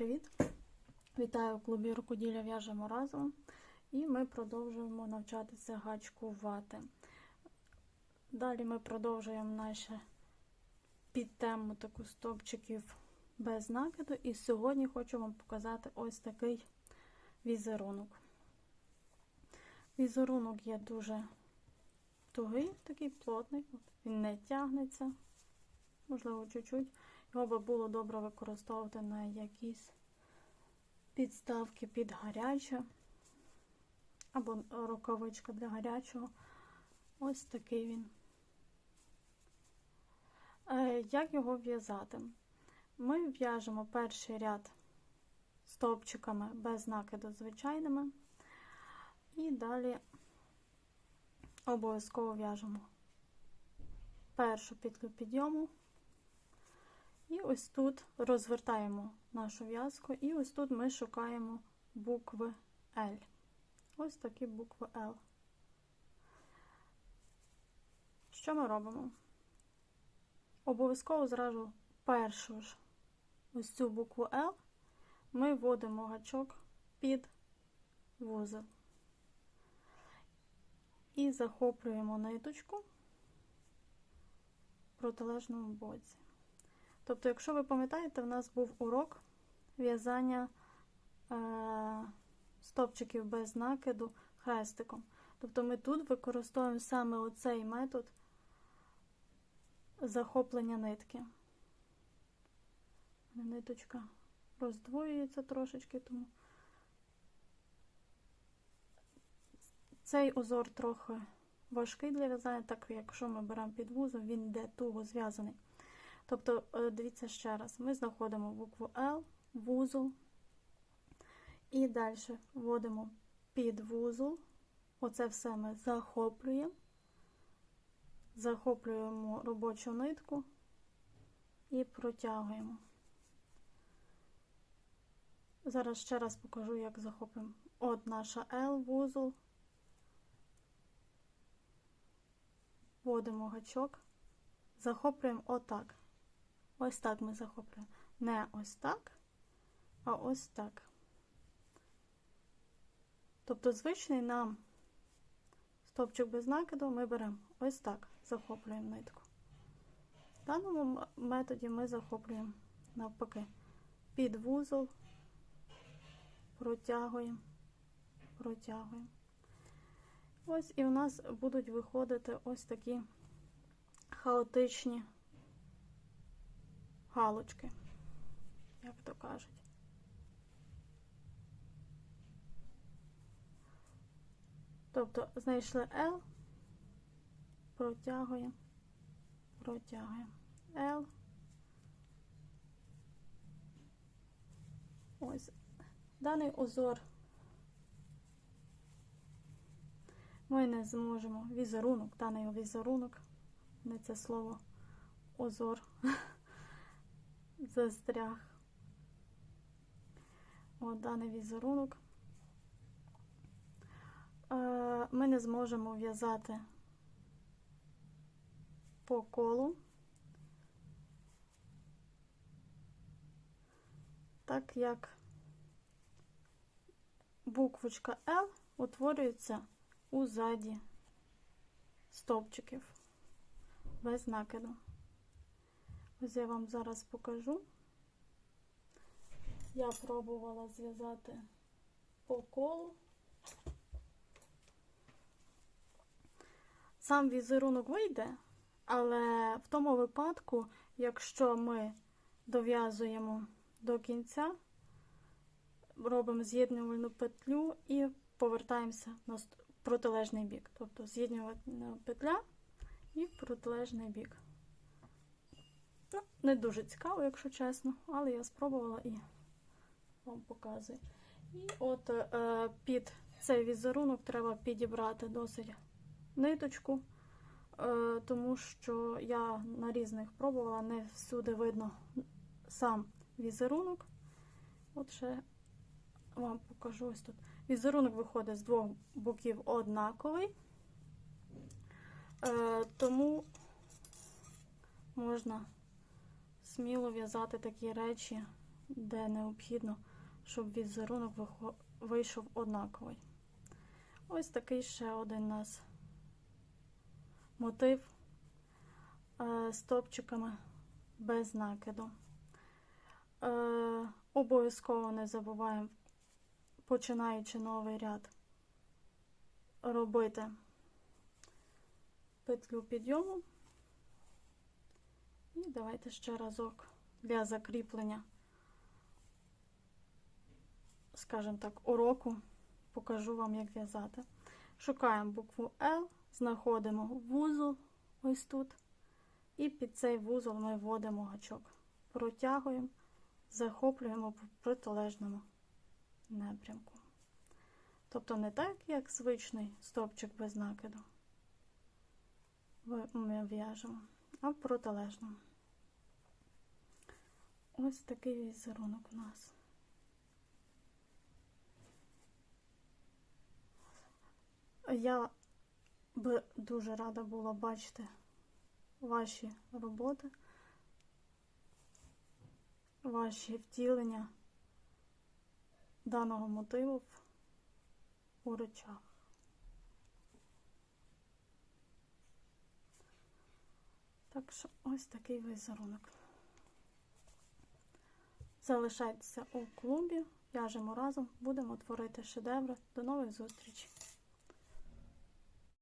привіт! Вітаю в клубі Рукоділля в'яжемо разом. І ми продовжуємо навчатися гачкувати. Далі ми продовжуємо наше підтему таку стовпчиків без накиду. І сьогодні хочу вам показати ось такий візерунок. Візерунок є дуже тугий, такий плотний, він не тягнеться, можливо, чуть-чуть. Його би було добре використовувати на якісь підставки під гаряче, або рукавичка для гарячого. Ось такий він. Е, Як його в'язати? Ми в'яжемо перший ряд стовпчиками без накиду звичайними, і далі обов'язково в'яжемо першу петлю підйому. І ось тут розвертаємо нашу в'язку, і ось тут ми шукаємо букви L. Ось такі букви L. Що ми робимо? Обов'язково зразу першу ж ось цю букву L ми вводимо гачок під вузол. І захоплюємо ниточку в протилежному боці. Тобто, якщо ви пам'ятаєте, в нас був урок в'язання е, стопчиків без накиду хрестиком. Тобто ми тут використовуємо саме оцей метод захоплення нитки. Ниточка роздвоюється трошечки, тому цей узор трохи важкий для в'язання, так якщо ми беремо під вузол, він йде туго зв'язаний. Тобто, дивіться ще раз, ми знаходимо букву L, вузол, і далі вводимо під вузол. Оце все ми захоплюємо, захоплюємо робочу нитку і протягуємо. Зараз ще раз покажу, як захоплюємо. От наша L, вузол, вводимо гачок, захоплюємо отак. Ось так ми захоплюємо. Не ось так, а ось так. Тобто, звичний нам стовпчик без накиду ми беремо ось так, захоплюємо нитку. В даному методі ми захоплюємо навпаки під вузол, протягуємо, протягуємо. Ось і в нас будуть виходити ось такі хаотичні галочки, як то кажуть. Тобто знайшли L, протягуємо, протягуємо L. Ось даний узор ми не зможемо візерунок, даний візерунок, не це слово узор застряг. От даний візерунок. Е, ми не зможемо в'язати по колу, так як буквочка L утворюється у заді стовпчиків без накиду. Ось я вам зараз покажу. Я пробувала зв'язати по колу. Сам візерунок вийде, але в тому випадку, якщо ми дов'язуємо до кінця, робимо з'єднувальну петлю і повертаємося на протилежний бік. Тобто з'єднувальна петля і протилежний бік. Не дуже цікаво, якщо чесно, але я спробувала і вам показую. І от е, під цей візерунок треба підібрати досить ниточку, е, тому що я на різних пробувала, не всюди видно сам візерунок. От ще вам покажу ось тут. Візерунок виходить з двох боків однаковий, е, тому можна сміло в'язати такі речі де необхідно, щоб візерунок вийшов однаковий. Ось такий ще один нас мотив е, з топчиками без накиду. Е, обов'язково не забуваємо, починаючи новий ряд, робити петлю підйому. І давайте ще разок для закріплення, скажімо так, уроку покажу вам, як в'язати. Шукаємо букву L, знаходимо вузол ось тут, і під цей вузол ми вводимо гачок, протягуємо, захоплюємо по протилежному напрямку. Тобто не так, як звичний стопчик без накиду. Ми в'яжемо, а в протилежному. Ось такий візерунок у нас. Я би дуже рада була бачити ваші роботи, ваші втілення даного мотиву у речах. Так що ось такий візерунок. Залишайтеся у клубі, в'яжемо разом, будемо творити шедеври. До нових зустрічей!